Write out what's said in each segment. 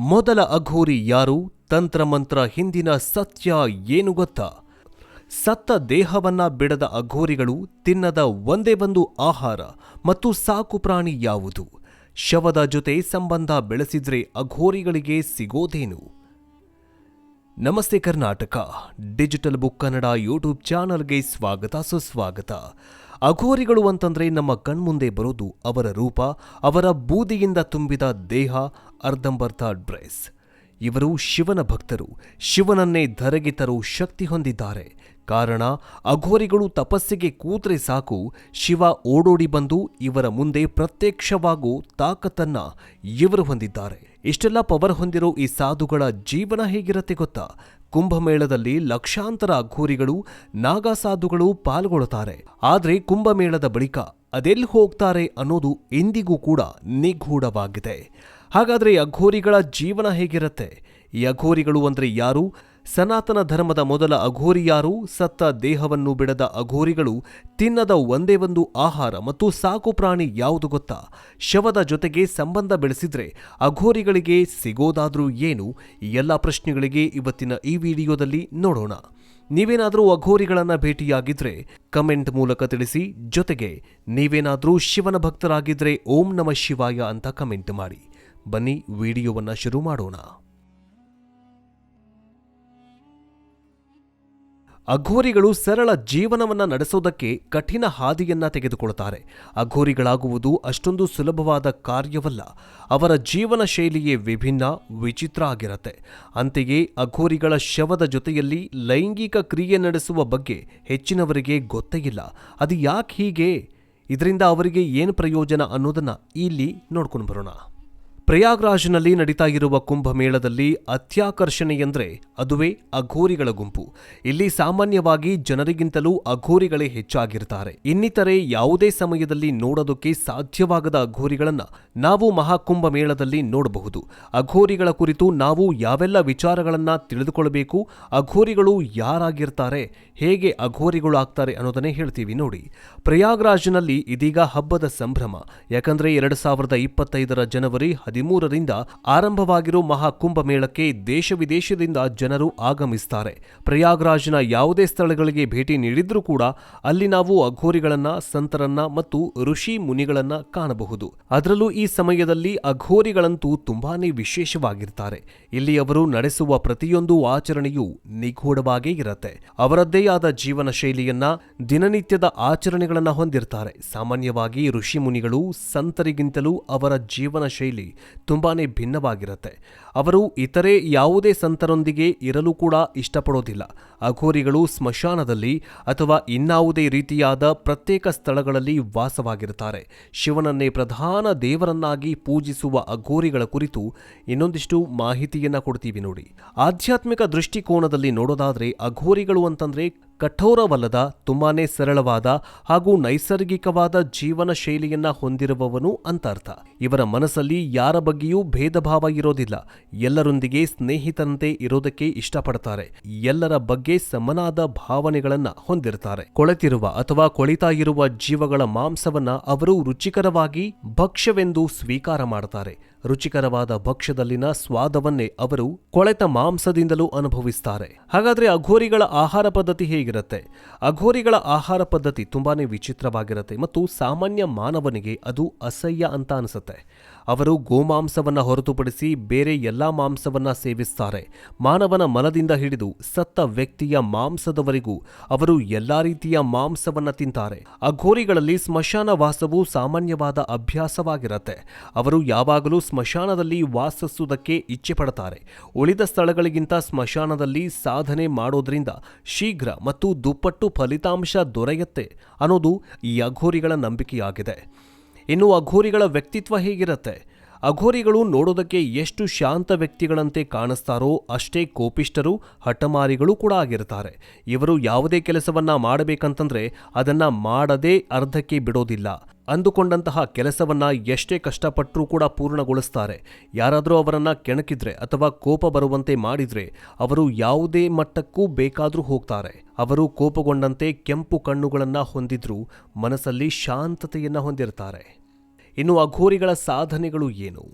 ಮೊದಲ ಅಘೋರಿ ಯಾರು? ತಂತ್ರಮಂತ್ರ ಹಿಂದಿನ ಸತ್ಯ ಏನು ಗೊತ್ತಾ? ಸತ್ತ ದೇಹವನ್ನ ಬಿಡದ ಅಘೋರಿಗಳು ತಿನ್ನದ ಒಂದೇ ಒಂದು ಆಹಾರ ಮತ್ತು ಸಾಕು ಪ್ರಾಣಿ ಯಾವುದು? ಶವದ ಜೊತೆ ಸಂಬಂಧ ಬೆಳೆಸಿದ್ರೆ ಅಘೋರಿಗಳಿಗೆ ಸಿಗೋದೇನು? ನಮಸ್ತೆ Karnataka, digital book Kannada YouTube ಚಾನಲ್ಗೆ ಸ್ವಾಗತ, ಸುಸ್ವಾಗತ. ಅಘೋರಿಗಳು ಅಂತಂದ್ರೆ ನಮ್ಮ ಕಣ್ಮುಂದೆ ಬರೋದು ಅವರ ರೂಪ, ಅವರ ಬೂದಿಯಿಂದ ತುಂಬಿದ ದೇಹ, ಅರ್ಧಂಬರ್ಧ ಡ್ರೆಸ್. ಇವರು ಶಿವನ ಭಕ್ತರು, ಶಿವನನ್ನೇ ಧರೆಗೆ ತರೋ ಶಕ್ತಿ ಹೊಂದಿದ್ದಾರೆ. ಕಾರಣ, ಅಘೋರಿಗಳು ತಪಸ್ಸಿಗೆ ಕೂತ್ರೆ ಸಾಕು, ಶಿವ ಓಡೋಡಿ ಬಂದು ಇವರ ಮುಂದೆ ಪ್ರತ್ಯಕ್ಷವಾಗೋ ತಾಕತ್ತನ್ನ ಇವರು ಹೊಂದಿದ್ದಾರೆ. ಇಷ್ಟೆಲ್ಲ ಪವರ್ ಹೊಂದಿರೋ ಈ ಸಾಧುಗಳ ಜೀವನ ಹೇಗಿರತ್ತೆ ಗೊತ್ತಾ? ಕುಂಭಮೇಳದಲ್ಲಿ ಲಕ್ಷಾಂತರ ಅಘೋರಿಗಳು, ನಾಗಾ ಸಾಧುಗಳು ಪಾಲ್ಗೊಳ್ಳುತ್ತಾರೆ. ಆದ್ರೆ ಕುಂಭಮೇಳದ ಬಳಿಕ ಅದೆಲ್ಲಿ ಹೋಗ್ತಾರೆ ಅನ್ನೋದು ಇಂದಿಗೂ ಕೂಡ ನಿಗೂಢವಾಗಿದೆ. ಹಾಗಾದ್ರೆ ಅಘೋರಿಗಳ ಜೀವನ ಹೇಗಿರುತ್ತೆ? ಈ ಅಘೋರಿಗಳು ಅಂದರೆ ಯಾರು? ಸನಾತನ ಧರ್ಮದ ಮೊದಲ ಅಘೋರಿಯಾರು ಸತ್ತ ದೇಹವನ್ನು ಬಿಡದ ಅಘೋರಿಗಳು ತಿನ್ನದ ಒಂದೇ ಒಂದು ಆಹಾರ ಮತ್ತು ಸಾಕು ಪ್ರಾಣಿ ಯಾವುದು ಗೊತ್ತಾ? ಶವದ ಜೊತೆಗೆ ಸಂಬಂಧ ಬೆಳೆಸಿದ್ರೆ ಅಘೋರಿಗಳಿಗೆ ಸಿಗೋದಾದ್ರೂ ಏನು? ಎಲ್ಲ ಪ್ರಶ್ನೆಗಳಿಗೆ ಇವತ್ತಿನ ಈ ವಿಡಿಯೋದಲ್ಲಿ ನೋಡೋಣ. ನೀವೇನಾದರೂ ಅಘೋರಿಗಳನ್ನು ಭೇಟಿಯಾಗಿದ್ರೆ ಕಮೆಂಟ್ ಮೂಲಕ ತಿಳಿಸಿ. ಜೊತೆಗೆ ನೀವೇನಾದರೂ ಶಿವನ ಭಕ್ತರಾಗಿದ್ರೆ ಓಂ ನಮ ಶಿವಾಯ ಅಂತ ಕಮೆಂಟ್ ಮಾಡಿ. ಬನ್ನಿ ವಿಡಿಯೋವನ್ನ ಶುರು ಮಾಡೋಣ. ಅಘೋರಿಗಳು ಸರಳ ಜೀವನವನ್ನ ನಡೆಸೋದಕ್ಕೆ ಕಠಿಣ ಹಾದಿಯನ್ನ ತೆಗೆದುಕೊಳ್ತಾರೆ ಅಘೋರಿಗಳಾಗುವುದು ಅಷ್ಟೊಂದು ಸುಲಭವಾದ ಕಾರ್ಯವಲ್ಲ. ಅವರ ಜೀವನ ಶೈಲಿಯೇ ವಿಭಿನ್ನ, ವಿಚಿತ್ರ ಆಗಿರುತ್ತೆ. ಅಂತೆಯೇ ಅಘೋರಿಗಳ ಶವದ ಜೊತೆಯಲ್ಲಿ ಲೈಂಗಿಕ ಕ್ರಿಯೆ ನಡೆಸುವ ಬಗ್ಗೆ ಹೆಚ್ಚಿನವರಿಗೆ ಗೊತ್ತೇ ಇಲ್ಲ. ಅದು ಯಾಕೆ ಹೀಗೆ? ಇದರಿಂದ ಅವರಿಗೆ ಏನು ಪ್ರಯೋಜನ ಅನ್ನೋದನ್ನ ಇಲ್ಲಿ ನೋಡ್ಕೊಂಡು ಬರೋಣ. ಪ್ರಯಾಗ್ರಾಜ್ನಲ್ಲಿ ನಡೀತಾ ಇರುವ ಕುಂಭಮೇಳದಲ್ಲಿ ಅತ್ಯಾಕರ್ಷಣೆ ಎಂದರೆ ಅದುವೇ ಅಘೋರಿಗಳ ಗುಂಪು. ಇಲ್ಲಿ ಸಾಮಾನ್ಯವಾಗಿ ಜನರಿಗಿಂತಲೂ ಅಘೋರಿಗಳೇ ಹೆಚ್ಚಾಗಿರ್ತಾರೆ. ಇನ್ನಿತರೆ ಯಾವುದೇ ಸಮಯದಲ್ಲಿ ನೋಡೋದಕ್ಕೆ ಸಾಧ್ಯವಾಗದ ಅಘೋರಿಗಳನ್ನು ನಾವು ಮಹಾಕುಂಭ ಮೇಳದಲ್ಲಿ ನೋಡಬಹುದು. ಅಘೋರಿಗಳ ಕುರಿತು ನಾವು ಯಾವೆಲ್ಲ ವಿಚಾರಗಳನ್ನು ತಿಳಿದುಕೊಳ್ಳಬೇಕು ಅಘೋರಿಗಳು ಯಾರಾಗಿರ್ತಾರೆ, ಹೇಗೆ ಅಘೋರಿಗಳು ಆಗ್ತಾರೆ ಅನ್ನೋದನ್ನೇ ಹೇಳ್ತೀವಿ ನೋಡಿ. ಪ್ರಯಾಗ್ರಾಜ್ನಲ್ಲಿ ಇದೀಗ ಹಬ್ಬದ ಸಂಭ್ರಮ. ಯಾಕಂದ್ರೆ ಎರಡು ಸಾವಿರದ ಇಪ್ಪತ್ತೈದರ ಜನವರಿ ಹದಿಮೂರರಿಂದ ಆರಂಭವಾಗಿರೋ ಮಹಾಕುಂಭ ಮೇಳಕ್ಕೆ ದೇಶ ವಿದೇಶದಿಂದ ಜನರು ಆಗಮಿಸ್ತಾರೆ. ಪ್ರಯಾಗ್ರಾಜ್ನ ಯಾವುದೇ ಸ್ಥಳಗಳಿಗೆ ಭೇಟಿ ನೀಡಿದ್ರೂ ಕೂಡ ಅಲ್ಲಿ ನಾವು ಅಘೋರಿಗಳನ್ನ, ಸಂತರನ್ನ ಮತ್ತು ಋಷಿ ಮುನಿಗಳನ್ನ ಕಾಣಬಹುದು. ಅದರಲ್ಲೂ ಈ ಸಮಯದಲ್ಲಿ ಅಘೋರಿಗಳಂತೂ ತುಂಬಾನೇ ವಿಶೇಷವಾಗಿರ್ತಾರೆ. ಇಲ್ಲಿ ಅವರು ನಡೆಸುವ ಪ್ರತಿಯೊಂದು ಆಚರಣೆಯೂ ನಿಗೂಢವಾಗೇ ಇರತ್ತೆ. ಅವರದ್ದೇ ಆದ ಜೀವನ ಶೈಲಿಯನ್ನ, ದಿನನಿತ್ಯದ ಆಚರಣೆಗಳನ್ನ ಹೊಂದಿರ್ತಾರೆ. ಸಾಮಾನ್ಯವಾಗಿ ಋಷಿ ಮುನಿಗಳು ಸಂತರಿಗಿಂತಲೂ ಅವರ ಜೀವನ ಶೈಲಿ ತುಂಬಾನೇ ಭಿನ್ನವಾಗಿರುತ್ತೆ. ಅವರು ಇತರೆ ಯಾವುದೇ ಸಂತರೊಂದಿಗೆ ಇರಲು ಕೂಡ ಇಷ್ಟಪಡೋದಿಲ್ಲ. ಅಘೋರಿಗಳು ಸ್ಮಶಾನದಲ್ಲಿ ಅಥವಾ ಇನ್ನಾವುದೇ ರೀತಿಯಾದ ಪ್ರತ್ಯೇಕ ಸ್ಥಳಗಳಲ್ಲಿ ವಾಸವಾಗಿರುತ್ತಾರೆ. ಶಿವನನ್ನೇ ಪ್ರಧಾನ ದೇವರನ್ನಾಗಿ ಪೂಜಿಸುವ ಅಘೋರಿಗಳ ಕುರಿತು ಇನ್ನೊಂದಿಷ್ಟು ಮಾಹಿತಿಯನ್ನು ಕೊಡ್ತೀವಿ ನೋಡಿ. ಆಧ್ಯಾತ್ಮಿಕ ದೃಷ್ಟಿಕೋನದಲ್ಲಿ ನೋಡೋದಾದ್ರೆ ಅಘೋರಿಗಳು ಅಂತಂದ್ರೆ ಕಠೋರವಲ್ಲದ, ತುಂಬಾನೇ ಸರಳವಾದ ಹಾಗೂ ನೈಸರ್ಗಿಕವಾದ ಜೀವನ ಶೈಲಿಯನ್ನ ಹೊಂದಿರುವವನು ಅಂತ ಅರ್ಥ ಇವರ ಮನಸ್ಸಲ್ಲಿ ಯಾರ ಬಗ್ಗೆಯೂ ಭೇದ ಭಾವ ಇರೋದಿಲ್ಲ. ಎಲ್ಲರೊಂದಿಗೆ ಸ್ನೇಹಿತರಂತೆ ಇರೋದಕ್ಕೆ ಇಷ್ಟಪಡ್ತಾರೆ. ಎಲ್ಲರ ಬಗ್ಗೆ ಸಮನಾದ ಭಾವನೆಗಳನ್ನ ಹೊಂದಿರ್ತಾರೆ. ಕೊಳೆತಿರುವ ಅಥವಾ ಕೊಳಿತಾ ಇರುವ ಜೀವಗಳ ಮಾಂಸವನ್ನ ಅವರು ರುಚಿಕರವಾಗಿ ಭಕ್ಷ್ಯವೆಂದು ಸ್ವೀಕಾರ ಮಾಡ್ತಾರೆ. ರುಚಿಕರವಾದ ಭಕ್ಷ್ಯದಲ್ಲಿನ ಸ್ವಾದವನ್ನೇ ಅವರು ಕೊಳೆತ ಮಾಂಸದಿಂದಲೂ ಅನುಭವಿಸ್ತಾರೆ. ಹಾಗಾದ್ರೆ ಅಘೋರಿಗಳ ಆಹಾರ ಪದ್ಧತಿ ಹೇಗಿರುತ್ತೆ? ಅಘೋರಿಗಳ ಆಹಾರ ಪದ್ಧತಿ ತುಂಬಾನೇ ವಿಚಿತ್ರವಾಗಿರುತ್ತೆ ಮತ್ತು ಸಾಮಾನ್ಯ ಮಾನವನಿಗೆ ಅದು ಅಸಹ್ಯ ಅಂತ ಅನಿಸುತ್ತೆ. ಅವರು ಗೋಮಾಂಸವನ್ನ ಹೊರತುಪಡಿಸಿ ಬೇರೆ ಎಲ್ಲಾ ಮಾಂಸವನ್ನ ಸೇವಿಸ್ತಾರೆ. ಮಾನವನ ಮಲದಿಂದ ಹಿಡಿದು ಸತ್ತ ವ್ಯಕ್ತಿಯ ಮಾಂಸದವರೆಗೂ ಅವರು ಎಲ್ಲಾ ರೀತಿಯ ಮಾಂಸವನ್ನ ತಿಂತಾರೆ. ಅಘೋರಿಗಳಲ್ಲಿ ಸ್ಮಶಾನ ವಾಸವು ಸಾಮಾನ್ಯವಾದ ಅಭ್ಯಾಸವಾಗಿರತ್ತೆ. ಅವರು ಯಾವಾಗಲೂ ಸ್ಮಶಾನದಲ್ಲಿ ವಾಸಿಸುವುದಕ್ಕೆ ಇಚ್ಛೆ ಪಡ್ತಾರೆ ಉಳಿದ ಸ್ಥಳಗಳಿಗಿಂತ ಸ್ಮಶಾನದಲ್ಲಿ ಸಾಧನೆ ಮಾಡೋದ್ರಿಂದ ಶೀಘ್ರ ಮತ್ತು ದುಪ್ಪಟ್ಟು ಫಲಿತಾಂಶ ದೊರೆಯುತ್ತೆ ಅನ್ನೋದು ಈ ಅಘೋರಿಗಳ ನಂಬಿಕೆಯಾಗಿದೆ. ಇನ್ನು ಅಘೋರಿಗಳ ವ್ಯಕ್ತಿತ್ವ ಹೇಗಿರುತ್ತೆ. ಅಘೋರಿಗಳು ನೋಡೋದಕ್ಕೆ ಎಷ್ಟು ಶಾಂತ ವ್ಯಕ್ತಿಗಳಂತೆ ಕಾಣಿಸ್ತಾರೋ ಅಷ್ಟೇ ಕೋಪಿಷ್ಟರು ಹಠಮಾರಿಗಳು ಕೂಡ ಆಗಿರ್ತಾರೆ. ಇವರು ಯಾವುದೇ ಕೆಲಸವನ್ನ ಮಾಡಬೇಕಂತಂದ್ರೆ ಅದನ್ನ ಮಾಡದೇ ಅರ್ಧಕ್ಕೆ ಬಿಡೋದಿಲ್ಲ. ಅಂದುಕೊಂಡಂತಹ ಕೆಲಸವನ್ನ ಎಷ್ಟೇ ಕಷ್ಟಪಟ್ಟರೂ ಕೂಡ ಪೂರ್ಣಗೊಳಿಸ್ತಾರೆ. ಯಾರಾದರೂ ಅವರನ್ನ ಕೆಣಕಿದ್ರೆ ಅಥವಾ ಕೋಪ ಬರುವಂತೆ ಮಾಡಿದ್ರೆ ಅವರು ಯಾವುದೇ ಮಟ್ಟಕ್ಕೂ ಬೇಕಾದರೂ ಹೋಗ್ತಾರೆ. ಅವರು ಕೋಪಗೊಂಡಂತೆ ಕೆಂಪು ಕಣ್ಣುಗಳನ್ನ ಹೊಂದಿದ್ರೂ ಮನಸ್ಸಲ್ಲಿ ಶಾಂತತೆಯನ್ನ ಹೊಂದಿರ್ತಾರೆ. ಇನ್ನು ಅಘೋರಿಗಳ ಸಾಧನೆಗಳು ಏನು?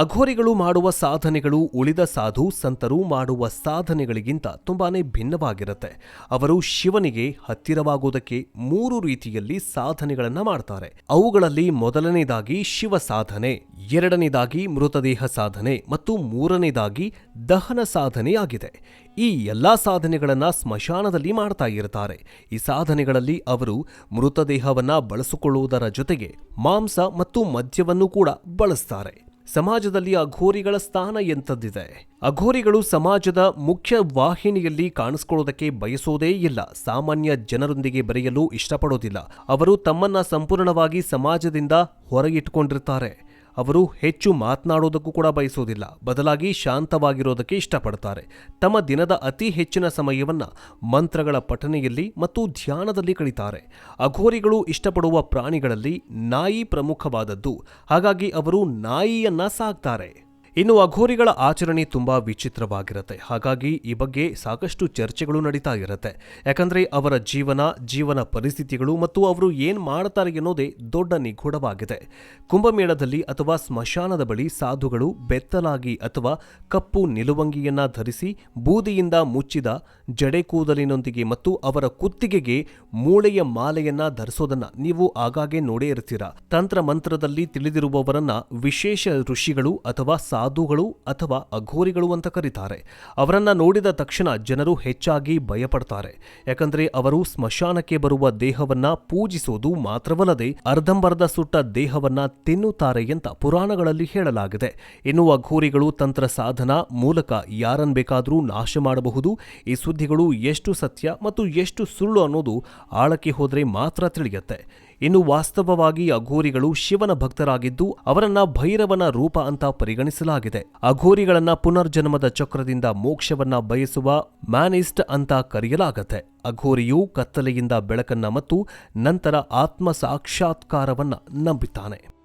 ಅಘೋರಿಗಳು ಮಾಡುವ ಸಾಧನೆಗಳು ಉಳಿದ ಸಾಧು ಸಂತರು ಮಾಡುವ ಸಾಧನೆಗಳಿಗಿಂತ ತುಂಬಾನೇ ಭಿನ್ನವಾಗಿರುತ್ತೆ. ಅವರು ಶಿವನಿಗೆ ಹತ್ತಿರವಾಗುವುದಕ್ಕೆ ಮೂರು ರೀತಿಯಲ್ಲಿ ಸಾಧನೆಗಳನ್ನು ಮಾಡ್ತಾರೆ. ಅವುಗಳಲ್ಲಿ ಮೊದಲನೇದಾಗಿ ಶಿವ ಸಾಧನೆ, ಎರಡನೇದಾಗಿ ಮೃತದೇಹ ಸಾಧನೆ ಮತ್ತು ಮೂರನೇದಾಗಿ ದಹನ ಸಾಧನೆಯಾಗಿದೆ ಈ ಎಲ್ಲಾ ಸಾಧನೆಗಳನ್ನು ಸ್ಮಶಾನದಲ್ಲಿ ಮಾಡ್ತಾ ಇರ್ತಾರೆ. ಈ ಸಾಧನೆಗಳಲ್ಲಿ ಅವರು ಮೃತದೇಹವನ್ನು ಬಳಸಿಕೊಳ್ಳುವುದರ ಜೊತೆಗೆ ಮಾಂಸ ಮತ್ತು ಮದ್ಯವನ್ನು ಕೂಡ ಬಳಸ್ತಾರೆ. ಸಮಾಜದಲ್ಲಿ ಅಘೋರಿಗಳ ಸ್ಥಾನ ಎಂಥದ್ದಿದೆ? ಅಘೋರಿಗಳು ಸಮಾಜದ ಮುಖ್ಯ ವಾಹಿನಿಯಲ್ಲಿ ಕಾಣಿಸ್ಕೊಳ್ಳೋದಕ್ಕೆ ಬಯಸೋದೇ ಇಲ್ಲ, ಸಾಮಾನ್ಯ ಜನರೊಂದಿಗೆ ಬೆರೆಯಲು ಇಷ್ಟಪಡೋದಿಲ್ಲ. ಅವರು ತಮ್ಮನ್ನ ಸಂಪೂರ್ಣವಾಗಿ ಸಮಾಜದಿಂದ ಹೊರಗಿಟ್ಕೊಂಡಿರ್ತಾರೆ. ಅವರು ಹೆಚ್ಚು ಮಾತನಾಡೋದಕ್ಕೂ ಕೂಡ ಬಯಸೋದಿಲ್ಲ. ಬದಲಾಗಿ ಶಾಂತವಾಗಿರೋದಕ್ಕೆ ಇಷ್ಟಪಡ್ತಾರೆ. ತಮ್ಮ ದಿನದ ಅತಿ ಹೆಚ್ಚಿನ ಸಮಯವನ್ನು ಮಂತ್ರಗಳ ಪಠನೆಯಲ್ಲಿ ಮತ್ತು ಧ್ಯಾನದಲ್ಲಿ ಕಳೀತಾರೆ. ಅಘೋರಿಗಳು ಇಷ್ಟಪಡುವ ಪ್ರಾಣಿಗಳಲ್ಲಿ ನಾಯಿ ಪ್ರಮುಖವಾದದ್ದು. ಹಾಗಾಗಿ ಅವರು ನಾಯಿಯನ್ನ ಸಾಕ್ತಾರೆ. ಇನ್ನು ಅಘೋರಿಗಳ ಆಚರಣೆ ತುಂಬಾ ವಿಚಿತ್ರವಾಗಿರುತ್ತೆ. ಹಾಗಾಗಿ ಈ ಬಗ್ಗೆ ಸಾಕಷ್ಟು ಚರ್ಚೆಗಳು ನಡೀತಾ ಇರುತ್ತೆ. ಯಾಕಂದ್ರೆ ಅವರ ಜೀವನ ಜೀವನ ಪರಿಸ್ಥಿತಿಗಳು ಮತ್ತು ಅವರು ಏನು ಮಾಡ್ತಾರೆ ಎನ್ನೋದೇ ದೊಡ್ಡ ನಿಗೂಢವಾಗಿದೆ. ಕುಂಭಮೇಳದಲ್ಲಿ ಅಥವಾ ಸ್ಮಶಾನದ ಬಳಿ ಸಾಧುಗಳು ಬೆತ್ತಲಾಗಿ ಅಥವಾ ಕಪ್ಪು ನಿಲುವಂಗಿಯನ್ನ ಧರಿಸಿ ಬೂದಿಯಿಂದ ಮುಚ್ಚಿದ ಜಡೆ ಕೂದಲಿನೊಂದಿಗೆ ಮತ್ತು ಅವರ ಕುತ್ತಿಗೆಗೆ ಮೂಳೆಯ ಮಾಲೆಯನ್ನ ಧರಿಸೋದನ್ನ ನೀವು ಆಗಾಗ್ಗೆ ನೋಡೇ ಇರ್ತೀರಾ. ತಂತ್ರ ಮಂತ್ರದಲ್ಲಿ ತಿಳಿದಿರುವವರನ್ನ ವಿಶೇಷ ಋಷಿಗಳು ಅಥವಾ ಸಾಧುಗಳು ಅಥವಾ ಅಘೋರಿಗಳು ಅಂತ ಕರೀತಾರೆ. ಅವರನ್ನ ನೋಡಿದ ತಕ್ಷಣ ಜನರು ಹೆಚ್ಚಾಗಿ ಭಯಪಡ್ತಾರೆ. ಯಾಕಂದ್ರೆ ಅವರು ಸ್ಮಶಾನಕ್ಕೆ ಬರುವ ದೇಹವನ್ನ ಪೂಜಿಸೋದು ಮಾತ್ರವಲ್ಲದೆ ಅರ್ಧಂಬರ್ಧ ಸುಟ್ಟ ದೇಹವನ್ನ ತಿನ್ನುತ್ತಾರೆ ಅಂತ ಪುರಾಣಗಳಲ್ಲಿ ಹೇಳಲಾಗಿದೆ. ಇನ್ನು ಅಘೋರಿಗಳು ತಂತ್ರ ಸಾಧನ ಮೂಲಕ ಯಾರನ್ ಬೇಕಾದರೂ ನಾಶ ಮಾಡಬಹುದು. ಈ ಸುದ್ದಿಗಳು ಎಷ್ಟು ಸತ್ಯ ಮತ್ತು ಎಷ್ಟು ಸುಳ್ಳು ಅನ್ನೋದು ಆಳಕ್ಕೆ ಹೋದರೆ ಮಾತ್ರ ತಿಳಿಯುತ್ತೆ. ಇನ್ನು ವಾಸ್ತವವಾಗಿ ಅಘೋರಿಗಳು ಶಿವನ ಭಕ್ತರಾಗಿದ್ದು ಅವರನ್ನ ಭೈರವನ ರೂಪ ಅಂತ ಪರಿಗಣಿಸಲಾಗಿದೆ. ಅಘೋರಿಗಳನ್ನ ಪುನರ್ಜನ್ಮದ ಚಕ್ರದಿಂದ ಮೋಕ್ಷವನ್ನ ಬಯಸುವ ಮ್ಯಾನಿಸ್ಟ್ ಅಂತ ಕರೆಯಲಾಗತ್ತೆ. ಅಘೋರಿಯು ಕತ್ತಲೆಯಿಂದ ಬೆಳಕನ್ನ ಮತ್ತು ನಂತರ ಆತ್ಮ ಸಾಕ್ಷಾತ್ಕಾರವನ್ನ ನಂಬಿದ್ದಾನೆ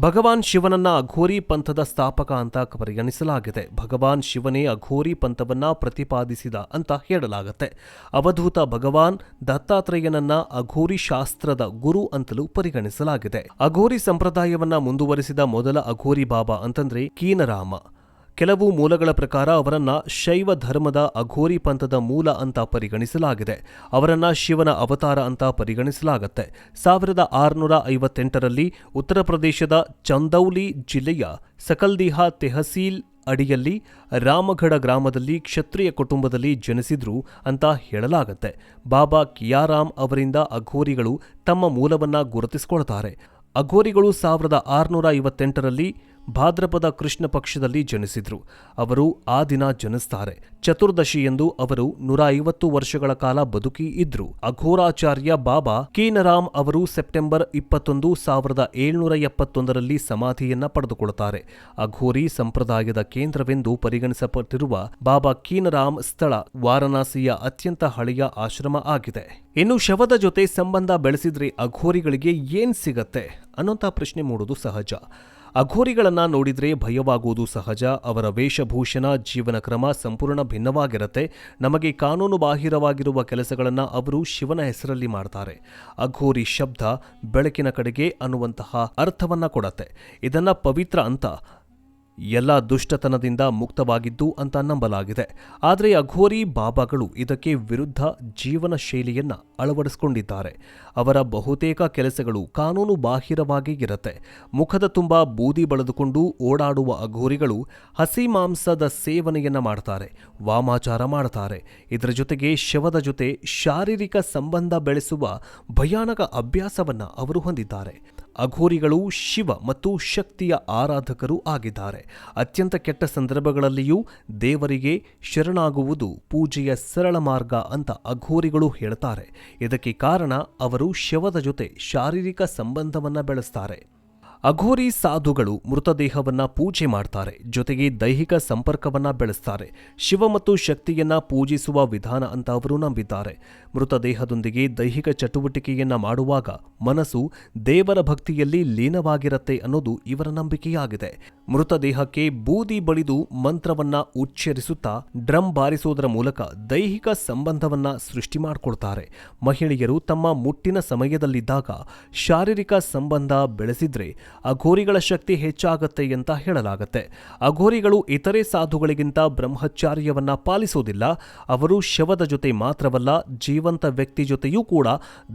ಭಗವಾನ್ ಶಿವನನ್ನ ಅಘೋರಿ ಪಂಥದ ಸ್ಥಾಪಕ ಅಂತ ಪರಿಗಣಿಸಲಾಗಿದೆ. ಭಗವಾನ್ ಶಿವನೇ ಅಘೋರಿ ಪಂಥವನ್ನ ಪ್ರತಿಪಾದಿಸಿದ ಅಂತ ಹೇಳಲಾಗುತ್ತೆ. ಅವಧೂತ ಭಗವಾನ್ ದತ್ತಾತ್ರೇಯನನ್ನ ಅಘೋರಿ ಶಾಸ್ತ್ರದ ಗುರು ಅಂತಲೂ ಪರಿಗಣಿಸಲಾಗಿದೆ. ಅಘೋರಿ ಸಂಪ್ರದಾಯವನ್ನ ಮುಂದುವರಿಸಿದ ಮೊದಲ ಅಘೋರಿ ಬಾಬಾ ಅಂತಂದ್ರೆ ಕೀನರಾಮ. ಕೆಲವು ಮೂಲಗಳ ಪ್ರಕಾರ ಅವರನ್ನ ಶೈವ ಧರ್ಮದ ಅಘೋರಿ ಪಂಥದ ಮೂಲ ಅಂತ ಪರಿಗಣಿಸಲಾಗಿದೆ. ಅವರನ್ನ ಶಿವನ ಅವತಾರ ಅಂತ ಪರಿಗಣಿಸಲಾಗುತ್ತೆ. ಸಾವಿರದ ಆರುನೂರ ಐವತ್ತೆಂಟರಲ್ಲಿ ಉತ್ತರ ಪ್ರದೇಶದ ಚಂದೌಲಿ ಜಿಲ್ಲೆಯ ಸಕಲ್ದಿಹಾ ತೆಹಸೀಲ್ ಅಡಿಯಲ್ಲಿ ರಾಮಗಢ ಗ್ರಾಮದಲ್ಲಿ ಕ್ಷತ್ರಿಯ ಕುಟುಂಬದಲ್ಲಿ ಜನಿಸಿದ್ರು ಅಂತ ಹೇಳಲಾಗತ್ತೆ. ಬಾಬಾ ಕಿಯಾರಾಮ್ ಅವರಿಂದ ಅಘೋರಿಗಳು ತಮ್ಮ ಮೂಲವನ್ನ ಗುರುತಿಸಿಕೊಳ್ತಾರೆ. ಅಘೋರಿಗಳು ಸಾವಿರದ ಆರುನೂರ ಐವತ್ತೆಂಟರಲ್ಲಿ ಭಾದ್ರಪದ ಕೃಷ್ಣ ಪಕ್ಷದಲ್ಲಿ ಜನಿಸಿದ್ರು. ಅವರು ಆ ದಿನ ಜನಿಸ್ತಾರೆ. ಚತುರ್ದಶಿ ಎಂದು ಅವರು ನೂರ ಐವತ್ತು ವರ್ಷಗಳ ಕಾಲ ಬದುಕಿ ಇದ್ರು. ಅಘೋರಾಚಾರ್ಯ ಬಾಬಾ ಕೀನರಾಮ್ ಅವರು ಸೆಪ್ಟೆಂಬರ್ ಇಪ್ಪತ್ತೊಂದು ಸಾವಿರದ ಏಳ್ನೂರ ಎಪ್ಪತ್ತೊಂದರಲ್ಲಿ ಸಮಾಧಿಯನ್ನ ಪಡೆದುಕೊಳ್ಳುತ್ತಾರೆ. ಅಘೋರಿ ಸಂಪ್ರದಾಯದ ಕೇಂದ್ರವೆಂದು ಪರಿಗಣಿಸಲ್ಪಟ್ಟಿರುವ ಬಾಬಾ ಕೀನರಾಮ್ ಸ್ಥಳ ವಾರಣಾಸಿಯ ಅತ್ಯಂತ ಹಳೆಯ ಆಶ್ರಮ ಆಗಿದೆ. ಇನ್ನು ಶವದ ಜೊತೆ ಸಂಬಂಧ ಬೆಳೆಸಿದ್ರೆ ಅಘೋರಿಗಳಿಗೆ ಏನ್ ಸಿಗತ್ತೆ ಅನ್ನೋಂಥ ಪ್ರಶ್ನೆ ಮೂಡುವುದು ಸಹಜ. ಅಘೋರಿಗಳನ್ನ ನೋಡಿದ್ರೆ ಭಯವಾಗುವುದು ಸಹಜ. ಅವರ ವೇಷಭೂಷಣ, ಜೀವನ ಕ್ರಮ ಸಂಪೂರ್ಣ ಭಿನ್ನವಾಗಿರುತ್ತೆ. ನಮಗೆ ಕಾನೂನು ಬಾಹಿರವಾಗಿರುವ ಕೆಲಸಗಳನ್ನು ಅವರು ಶಿವನ ಹೆಸರಲ್ಲಿ ಮಾಡ್ತಾರೆ. ಅಘೋರಿ ಶಬ್ದ ಬೆಳಕಿನ ಕಡೆಗೆ ಅನ್ನುವಂತಹ ಅರ್ಥವನ್ನ ಕೊಡತ್ತೆ. ಇದನ್ನು ಪವಿತ್ರ ಅಂತ ಎಲ್ಲ ದುಷ್ಟತನದಿಂದ ಮುಕ್ತವಾಗಿದ್ದು ಅಂತ ನಂಬಲಾಗಿದೆ. ಆದರೆ ಅಘೋರಿ ಬಾಬಾಗಳು ಇದಕ್ಕೆ ವಿರುದ್ಧ ಜೀವನ ಶೈಲಿಯನ್ನ ಅಳವಡಿಸಿಕೊಂಡಿದ್ದಾರೆ. ಅವರ ಬಹುತೇಕ ಕೆಲಸಗಳು ಕಾನೂನು ಬಾಹಿರವಾಗಿ ಇರುತ್ತೆ. ಮುಖದ ತುಂಬ ಬೂದಿ ಬಳಿದುಕೊಂಡು ಓಡಾಡುವ ಅಘೋರಿಗಳು ಹಸಿ ಮಾಂಸದ ಸೇವನೆಯನ್ನ ಮಾಡ್ತಾರೆ, ವಾಮಾಚಾರ ಮಾಡ್ತಾರೆ. ಇದರ ಜೊತೆಗೆ ಶವದ ಜೊತೆ ಶಾರೀರಿಕ ಸಂಬಂಧ ಬೆಳೆಸುವ ಭಯಾನಕ ಅಭ್ಯಾಸವನ್ನ ಅವರು ಹೊಂದಿದ್ದಾರೆ. ಅಘೋರಿಗಳು ಶಿವ ಮತ್ತು ಶಕ್ತಿಯ ಆರಾಧಕರು ಆಗಿದ್ದಾರೆ. ಅತ್ಯಂತ ಕೆಟ್ಟ ಸಂದರ್ಭಗಳಲ್ಲಿಯೂ ದೇವರಿಗೆ ಶರಣಾಗುವುದು ಪೂಜೆಯ ಸರಳ ಮಾರ್ಗ ಅಂತ ಅಘೋರಿಗಳು ಹೇಳ್ತಾರೆ. ಇದಕ್ಕೆ ಕಾರಣ ಅವರು ಶವದ ಜೊತೆ ಶಾರೀರಿಕ ಸಂಬಂಧವನ್ನು ಬೆಳೆಸ್ತಾರೆ. ಅಘೋರಿ ಸಾಧುಗಳು ಮೃತದೇಹವನ್ನ ಪೂಜೆ ಮಾಡ್ತಾರೆ, ಜೊತೆಗೆ ದೈಹಿಕ ಸಂಪರ್ಕವನ್ನ ಬೆಳೆಸ್ತಾರೆ, ಶಿವ ಮತ್ತು ಶಕ್ತಿಯನ್ನ ಪೂಜಿಸುವ ವಿಧಾನ ಅಂತ ಅವರು ನಂಬಿದ್ದಾರೆ. ಮೃತದೇಹದೊಂದಿಗೆ ದೈಹಿಕ ಚಟುವಟಿಕೆಯನ್ನ ಮಾಡುವಾಗ ಮನಸ್ಸು ದೇವರ ಭಕ್ತಿಯಲ್ಲಿ ಲೀನವಾಗಿರತ್ತೆ ಅನ್ನೋದು ಇವರ ನಂಬಿಕೆಯಾಗಿದೆ. ಮೃತದೇಹಕ್ಕೆ ಬೂದಿ ಬಳಿದು ಮಂತ್ರವನ್ನ ಉಚ್ಚರಿಸುತ್ತಾ ಡ್ರಮ್ ಬಾರಿಸುವುದರ ಮೂಲಕ ದೈಹಿಕ ಸಂಬಂಧವನ್ನ ಸೃಷ್ಟಿ ಮಾಡಿಕೊಳ್ತಾರೆ. ಮಹಿಳೆಯರು ತಮ್ಮ ಮುಟ್ಟಿನ ಸಮಯದಲ್ಲಿದ್ದಾಗ ಶಾರೀರಿಕ ಸಂಬಂಧ ಬೆಳೆಸಿದ್ರೆ ಅಘೋರಿಗಳ ಶಕ್ತಿ ಹೆಚ್ಚಾಗತ್ತೆ ಅಂತ ಹೇಳಲಾಗತ್ತೆ. ಅಘೋರಿಗಳು ಇತರೆ ಸಾಧುಗಳಿಗಿಂತ ಬ್ರಹ್ಮಚಾರ್ಯವನ್ನ ಪಾಲಿಸುವುದಿಲ್ಲ ಅವರು ಶವದ ಜೊತೆ ಮಾತ್ರವಲ್ಲ, ಜೀವಂತ ವ್ಯಕ್ತಿ ಜೊತೆಯೂ ಕೂಡ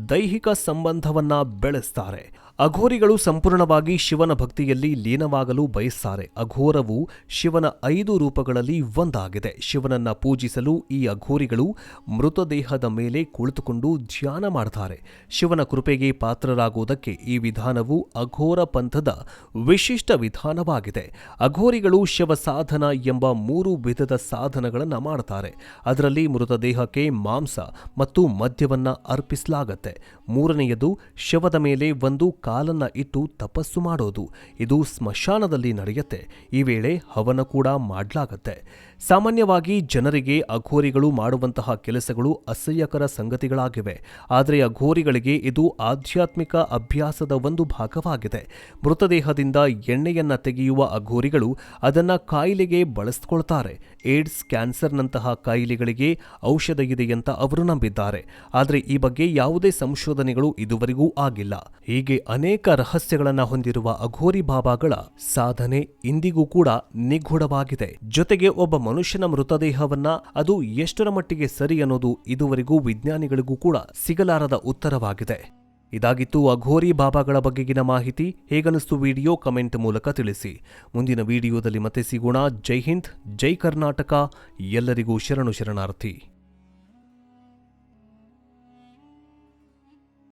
ದೈಹಿಕ ಸಂಬಂಧವನ್ನ ಬೆಳೆಸ್ತಾರೆ. ಅಘೋರಿಗಳು ಸಂಪೂರ್ಣವಾಗಿ ಶಿವನ ಭಕ್ತಿಯಲ್ಲಿ ಲೀನವಾಗಲು ಬಯಸ್ತಾರೆ. ಅಘೋರವು ಶಿವನ ಐದು ರೂಪಗಳಲ್ಲಿ ಒಂದಾಗಿದೆ. ಶಿವನನ್ನ ಪೂಜಿಸಲು ಈ ಅಘೋರಿಗಳು ಮೃತದೇಹದ ಮೇಲೆ ಕುಳಿತುಕೊಂಡು ಧ್ಯಾನ ಮಾಡ್ತಾರೆ. ಶಿವನ ಕೃಪೆಗೆ ಪಾತ್ರರಾಗುವುದಕ್ಕೆ ಈ ವಿಧಾನವು ಅಘೋರ ಪಂಥದ ವಿಶಿಷ್ಟ ವಿಧಾನವಾಗಿದೆ. ಅಘೋರಿಗಳು ಶಿವ ಸಾಧನ ಎಂಬ ಮೂರು ವಿಧದ ಸಾಧನಗಳನ್ನು ಮಾಡ್ತಾರೆ. ಅದರಲ್ಲಿ ಮೃತದೇಹಕ್ಕೆ ಮಾಂಸ ಮತ್ತು ಮದ್ಯವನ್ನ ಅರ್ಪಿಸಲಾಗುತ್ತೆ. ಮೂರನೆಯದು ಶವದ ಮೇಲೆ ಒಂದು ಕಾಲನ್ನ ಇಟ್ಟು ತಪಸ್ಸು ಮಾಡೋದು. ಇದು ಸ್ಮಶಾನದಲ್ಲಿ ನಡೆಯುತ್ತೆ. ಈ ವೇಳೆ ಹವನ ಕೂಡ ಮಾಡಲಾಗತ್ತೆ. ಸಾಮಾನ್ಯವಾಗಿ ಜನರಿಗೆ ಅಘೋರಿಗಳು ಮಾಡುವಂತಹ ಕೆಲಸಗಳು ಅಸಹ್ಯಕರ ಸಂಗತಿಗಳಾಗಿವೆ. ಆದರೆ ಅಘೋರಿಗಳಿಗೆ ಇದು ಆಧ್ಯಾತ್ಮಿಕ ಅಭ್ಯಾಸದ ಒಂದು ಭಾಗವಾಗಿದೆ. ಮೃತದೇಹದಿಂದ ಎಣ್ಣೆಯನ್ನ ತೆಗೆಯುವ ಅಘೋರಿಗಳು ಅದನ್ನ ಕಾಯಿಲೆಗೆ ಬಳಸಿಕೊಳ್ತಾರೆ. ಏಡ್ಸ್ ಕ್ಯಾನ್ಸರ್ನಂತಹ ಕಾಯಿಲೆಗಳಿಗೆ ಔಷಧ ಇದೆ ಅಂತ ಅವರು ನಂಬಿದ್ದಾರೆ. ಆದರೆ ಈ ಬಗ್ಗೆ ಯಾವುದೇ ಸಂಶೋಧನೆಗಳು ಇದುವರೆಗೂ ಆಗಿಲ್ಲ. ಹೀಗೆ ಅನೇಕ ರಹಸ್ಯಗಳನ್ನ ಹೊಂದಿರುವ ಅಘೋರಿ ಬಾಬಾಗಳ ಸಾಧನೆ ಇಂದಿಗೂ ಕೂಡ ನಿಗೂಢವಾಗಿದೆ. ಜೊತೆಗೆ ಒಬ್ಬ ಮನುಷ್ಯನ ಮೃತದೇಹವನ್ನ ಅದು ಎಷ್ಟರ ಮಟ್ಟಿಗೆ ಸರಿ ಅನ್ನೋದು ಇದುವರೆಗೂ ವಿಜ್ಞಾನಿಗಳಿಗೂ ಕೂಡ ಸಿಗಲಾರದ ಉತ್ತರವಾಗಿದೆ. ಇದಾಗಿತ್ತು ಅಘೋರಿ ಬಾಬಾಗಳ ಬಗೆಗಿನ ಮಾಹಿತಿ. ಹೇಗನಿಸ್ತು ವಿಡಿಯೋ ಕಮೆಂಟ್ ಮೂಲಕ ತಿಳಿಸಿ. ಮುಂದಿನ ವಿಡಿಯೋದಲ್ಲಿ ಮತ್ತೆ ಸಿಗೋಣ. ಜೈ ಹಿಂದ್, ಜೈ ಕರ್ನಾಟಕ. ಎಲ್ಲರಿಗೂ ಶರಣು ಶರಣಾರ್ಥಿ.